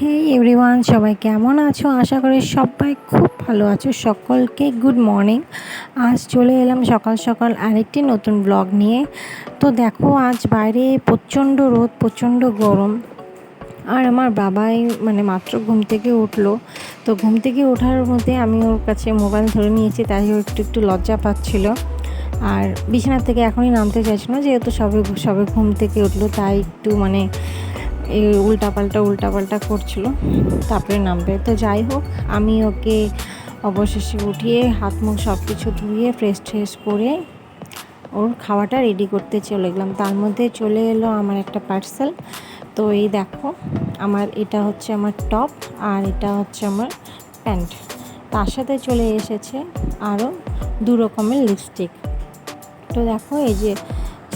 হে everyone সবাই কেমন আছো? আশা করি সবাই খুব ভালো আছো। সকলকে গুড মর্নিং আজ চলে এলাম সকাল সকাল আরেকটি নতুন ব্লগ নিয়ে। তো দেখো, আজ বাইরে প্রচণ্ড রোদ, প্রচণ্ড গরম। আর আমার বাবাই মানে মাত্র ঘুম থেকে উঠল। তো ঘুম থেকে ওঠার মধ্যে আমি ওর কাছে মোবাইল ধরে নিয়েছি, তাই ও একটু একটু লজ্জা পাচ্ছিলো। আর বিছানার থেকে এখনই নামতে চাইছিল, যেহেতু সবে সবে ঘুম থেকে উঠল, তাই একটু মানে এই উল্টাপাল্টা উল্টাপাল্টা করছিল। তারপরে নামবে। তো যাই হোক, আমি ওকে অবশেষে উঠিয়ে হাত মুখ সব কিছু ধুয়ে ফ্রেশ ট্রেশ করে ওর খাওয়াটা রেডি করতে চলে গেলাম। তার মধ্যে চলে এলো আমার একটা পার্সেল তো এই দেখো, আমার এটা হচ্ছে আমার টপ আর এটা হচ্ছে আমার প্যান্ট তার সাথে চলে এসেছে আরও দু রকমের লিপস্টিক তো দেখো, এই যে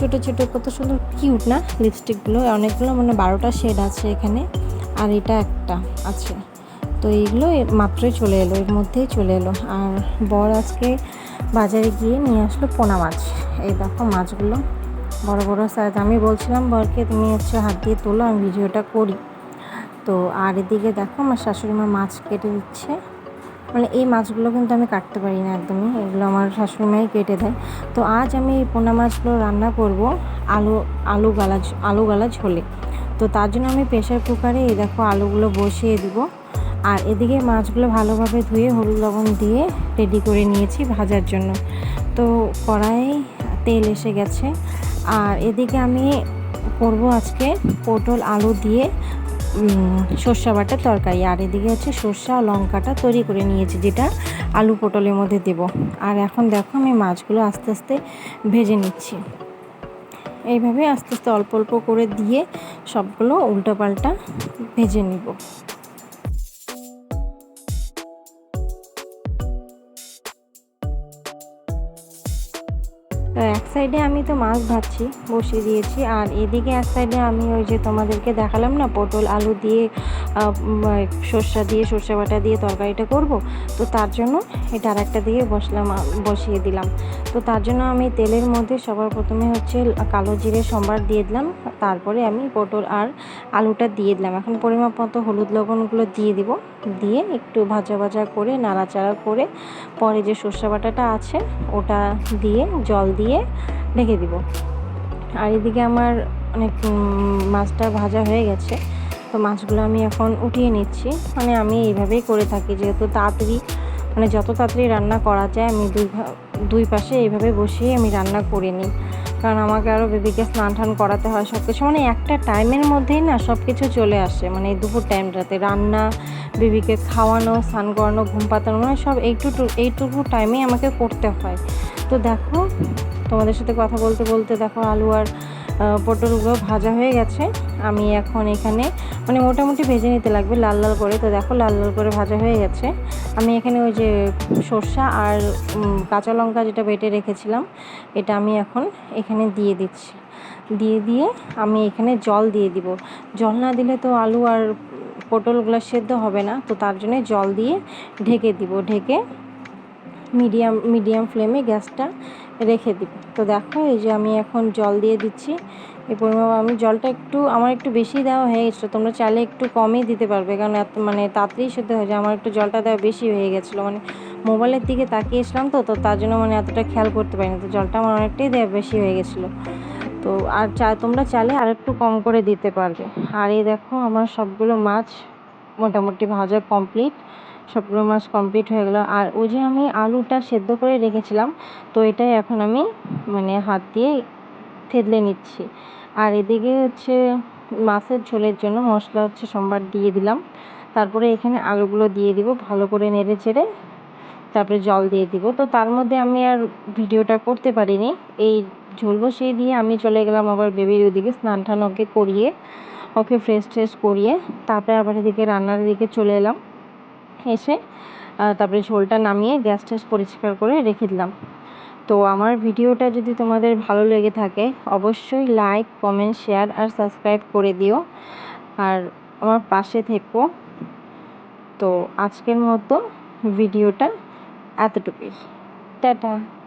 ছোটো ছোটো, কত সুন্দর কিউট না? লিপস্টিকগুলো অনেকগুলো মানে বারোটা শেড আছে এখানে, আর এটা একটা আছে। তো এইগুলো মাত্রই চলে এলো, এর মধ্যেই চলে এলো। আর বর আজকে বাজারে গিয়ে নিয়ে আসলো পোনা মাছ। এই দেখো মাছগুলো, বড় বড় সাইজ আমি বলছিলাম বরকে, তুমি হচ্ছে হাত দিয়ে তোলো, আমি ভিডিওটা করি। তো আর এদিকে দেখো আমার শাশুড়ি মা মাছ কেটে দিচ্ছে। মানে এই মাছগুলো কিন্তু আমি কাটতে পারি না একদমই। এগুলো আমার শাশুড়ি মাই কেটে দেয়। তো আজ আমি এই পোনা মাছগুলো রান্না করব আলু আলু গালা আলু গালা ঝোলে। তো তার জন্য আমি প্রেশার কুকারে এই দেখো আলুগুলো বসিয়ে দিব। আর এদিকে মাছগুলো ভালোভাবে ধুয়ে হলুদ লবণ দিয়ে রেডি করে নিয়েছি ভাজার জন্য। তো কড়াই তেল এসে গেছে। আর এদিকে আমি করব আজকে পটল আলু দিয়ে সর্ষা বাটার তরকারি। আর এদিকে হচ্ছে সর্ষা, লঙ্কাটা তৈরি করে নিয়েছি, যেটা আলু পটলের মধ্যে দেব। আর এখন দেখো আমি মাছগুলো আস্তে আস্তে ভেজে নিচ্ছি। এইভাবে আস্তে আস্তে অল্প অল্প করে দিয়ে সবগুলো উল্টোপাল্টা ভেজে নিব। তো এক সাইডে আমি তো মাছ ভাজছি, বসিয়ে দিয়েছি। আর এদিকে এক সাইডে আমি ওই যে তোমাদেরকে দেখালাম না, পটল, আলু দিয়ে সর্ষা দিয়ে, সর্ষে বাটা দিয়ে তরকারিটা করব। তো তার জন্য এটা আর একটা দিয়ে বসলাম বসিয়ে দিলাম। তো তার জন্য আমি তেলের মধ্যে সবার প্রথমে হচ্ছে কালো জিরে, সম্বার দিয়ে দিলাম। তারপরে আমি পটল আর আলুটা দিয়ে দিলাম। এখন পরিমাপ মতো হলুদ লবণগুলো দিয়ে দিব। দিয়ে একটু ভাজা ভাজা করে, নাড়াচাড়া করে, পরে যে সর্ষে বাটাটা আছে, ওটা দিয়ে জল দিয়ে ঢেকে দিব। আর এদিকে আমার অনেক মাছটা ভাজা হয়ে গেছে। তো মাছগুলো আমি এখন উঠিয়ে নিচ্ছি। মানে আমি এইভাবেই করে থাকি। যেহেতু তাড়াতাড়ি মানে যত তাড়াতাড়ি রান্না করা যায়, আমি দুই দুই পাশে এইভাবে বসিয়ে আমি রান্না করে নিই। কারণ আমাকে আরও বেবিকে স্নান টান করাতে হয় সব কিছু মানে একটা টাইমের মধ্যেই না সব কিছু চলে আসে। মানে দুপুর টাইমটাতে রান্না, বেবিকে খাওয়ানো, স্নান করানো, ঘুম পাতানো মানে সব এইটুকু এইটুকু টাইমেই আমাকে করতে হয়। তো দেখো তোমাদের সাথে কথা বলতে বলতে দেখো আলু আর পটলগুলো ভাজা হয়ে গেছে। আমি এখন এখানে মানে মোটামুটি ভেজে নিতে লাগবে লাল লাল করে। তো দেখো লাল লাল করে ভাজা হয়ে গেছে। আমি এখানে ওই যে সর্ষা আর কাঁচা লঙ্কা যেটা বেটে রেখেছিলাম, এটা আমি এখন এখানে দিয়ে দিচ্ছি। দিয়ে দিয়ে আমি এখানে জল দিয়ে দিব। জল না দিলে তো আলু আর পটলগুলো সেদ্ধ হবে না। তো তার জন্য জল দিয়ে ঢেকে দিব। ঢেকে মিডিয়াম মিডিয়াম ফ্লেমে গ্যাসটা রেখে দিব। তো দেখো, এই যে আমি এখন জল দিয়ে দিচ্ছি। এই পরিমাণ আমি জলটা একটু, আমার একটু বেশি দেওয়া হয়ে গেছিল। তোমরা চাইলে একটু কমই দিতে পারবে, কারণ এত মানে তাড়াতাড়ি সেদ্ধ হয়ে যায়। আমার একটু জলটা দেওয়া বেশি হয়ে গেছিল। মানে মোবাইলের দিকে তাকিয়েছিলাম তো তো তার জন্য মানে এতটা খেয়াল করতে পারিনি। তো জলটা আমার অনেকটাই দেওয়া বেশি হয়ে গেছিল। তো আর চা, তোমরা চাইলে আর একটু কম করে দিতে পারবে। আর এই দেখো, আমার সবগুলো মাছ মোটামুটি ভাজা কমপ্লিট সবগুলো মাছ কমপ্লিট হয়ে গেলো। আর ওই যে আমি আলুটা সেদ্ধ করে রেখেছিলাম, তো এটাই এখন আমি মানে হাত দিয়ে থেতলে নিচ্ছি। আর এদিকে হচ্ছে মাছের ঝোলের জন্য মশলা হচ্ছে সোমবার দিয়ে দিলাম। তারপরে এখানে আলুগুলো দিয়ে দিব ভালো করে নেড়ে চেড়ে, তারপরে জল দিয়ে দিব। তো তার মধ্যে আমি আর ভিডিওটা করতে পারিনি। এই ঝোল বসিয়ে দিয়ে আমি চলে গেলাম আবার বেবির ওদিকে স্নান টান ওকে করিয়ে, ওকে ফ্রেশ ট্রেশ করিয়ে, তারপরে আবার এদিকে রান্নার দিকে চলে এলাম। এসে তারপরে ঝোলটা নামিয়ে গ্যাস ট্যাস পরিষ্কার করে রেখে দিলাম। তো আমার ভিডিওটা যদি তোমাদের ভালো লেগে থাকে, অবশ্যই লাইক কমেন্ট শেয়ার আর সাবস্ক্রাইব করে দিও। আর আমার পাশে থেকো। তো আজকের মতো ভিডিওটা এতটুকুই। টাটা।